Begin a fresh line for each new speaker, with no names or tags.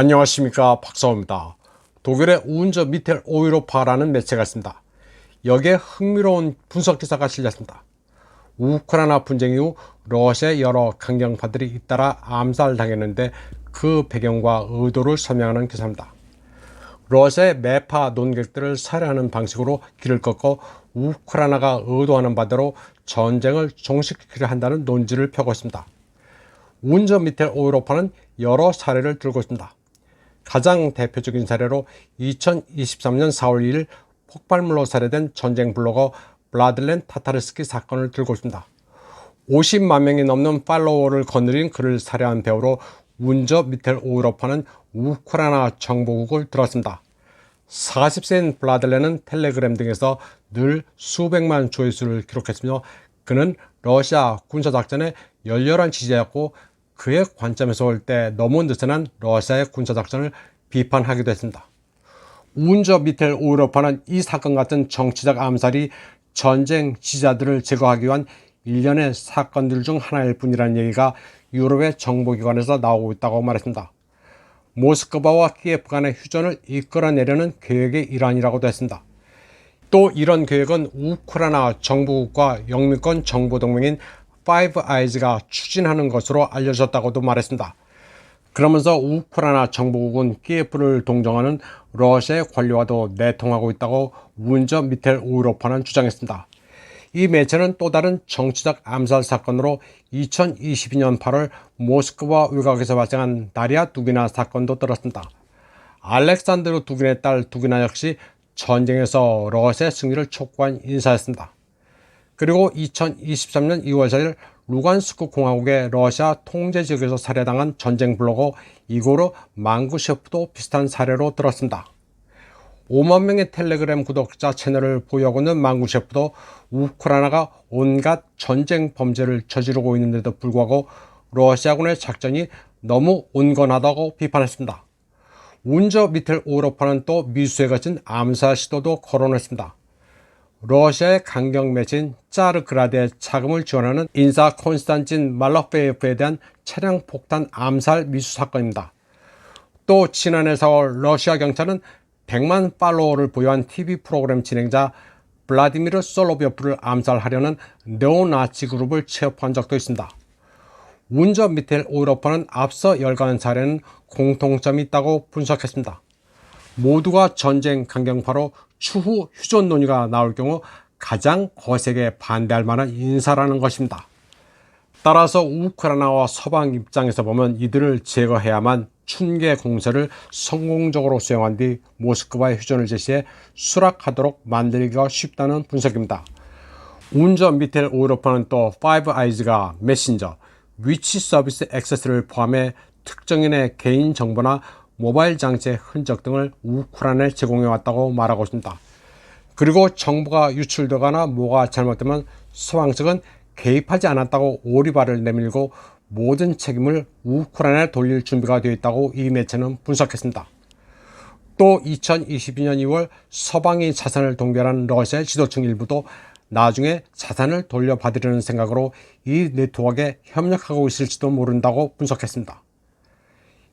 안녕하십니까 박사호입니다. 독일의 운저 미텔 오이로파라는 매체가 있습니다. 여기에 흥미로운 분석 기사가 실렸습니다. 우크라이나 분쟁 이후 러시아의 여러 강경파들이 잇따라 암살당했는데 그 배경과 의도를 설명하는 기사입니다. 러시아의 매파 논객들을 살해하는 방식으로 길을 꺾고 우크라이나가 의도하는 바대로 전쟁을 종식시키려 한다는 논지를 펴고 있습니다. 운전 미텔 오이로파는 여러 사례를 들고 있습니다. 가장 대표적인 사례로 2023년 4월 2일 폭발물로 살해된 전쟁 블로거 블라들렌 타타르스키 사건을 들고 있습니다. 50만 명이 넘는 팔로워를 거느린 그를 살해한 배우로 운저 미텔 오이로파는 우크라이나 정보국을 들었습니다. 40세인 블라들렌은 텔레그램 등에서 늘 수백만 조회수를 기록했으며 그는 러시아 군사작전에 열렬한 지지자였고 그의 관점에서 볼 때 너무 느슨한 러시아의 군사작전을 비판하기도 했습니다. 운저 미텔 오이로파는 이 사건 같은 정치적 암살이 전쟁 지지자들을 제거하기 위한 일련의 사건들 중 하나일 뿐이라는 얘기가 유럽의 정보기관에서 나오고 있다고 말했습니다. 모스크바와 키예프 간의 휴전을 이끌어내려는 계획의 일환이라고도 했습니다. 또 이런 계획은 우크라이나 정부국과 영미권 정보동맹인 파이브 아이즈가 추진하는 것으로 알려졌다고도 말했습니다. 그러면서 우크라이나 정부국은 키예프를 동정하는 러시아의 관료와도 내통하고 있다고 운저 미텔 오이로파는 주장했습니다. 이 매체는 또 다른 정치적 암살 사건으로 2022년 8월 모스크바 외곽에서 발생한 다리아 두기나 사건도 들었습니다. 알렉산드르 두긴의 딸 두기나 역시 전쟁에서 러시아의 승리를 촉구한 인사였습니다. 그리고 2023년 2월 4일 루간스크 공화국의 러시아 통제 지역에서 살해당한 전쟁 블로거 이고르 망구셰프도 비슷한 사례로 들었습니다. 5만 명의 텔레그램 구독자 채널을 보유하고 있는 망구셰프도 우크라이나가 온갖 전쟁 범죄를 저지르고 있는데도 불구하고 러시아군의 작전이 너무 온건하다고 비판했습니다. 운저 미텔 오로파는 또 미수에 거친 암살 시도도 거론했습니다. 러시아의 강경 매체인 짜르그라드에 자금을 지원하는 인사 콘스탄진 말로페예프에 대한 차량 폭탄 암살 미수 사건입니다. 또 지난해 4월 러시아 경찰은 100만 팔로워를 보유한 TV 프로그램 진행자 블라디미르 솔로비오프를 암살하려는 네오나치 그룹을 체포한 적도 있습니다. 운저 미텔 오이로파는 앞서 열거한 사례는 공통점이 있다고 분석했습니다. 모두가 전쟁 강경파로 추후 휴전 논의가 나올 경우 가장 거세게 반대할 만한 인사라는 것입니다. 따라서 우크라이나와 서방 입장에서 보면 이들을 제거해야만 춘계 공세를 성공적으로 수행한 뒤 모스크바의 휴전을 제시해 수락하도록 만들기가 쉽다는 분석입니다. 운전 미텔 오이로파는 또 파이브 아이즈가 메신저, 위치 서비스 액세스를 포함해 특정인의 개인 정보나 모바일 장치의 흔적 등을 우크라이나에 제공해 왔다고 말하고 있습니다. 그리고 정보가 유출되거나 뭐가 잘못되면 서방 측은 개입하지 않았다고 오리발을 내밀고 모든 책임을 우크라이나에 돌릴 준비가 되어 있다고 이 매체는 분석했습니다. 또 2022년 2월 서방이 자산을 동결한 러시아 지도층 일부도 나중에 자산을 돌려받으려는 생각으로 이 네트워크에 협력하고 있을지도 모른다고 분석했습니다.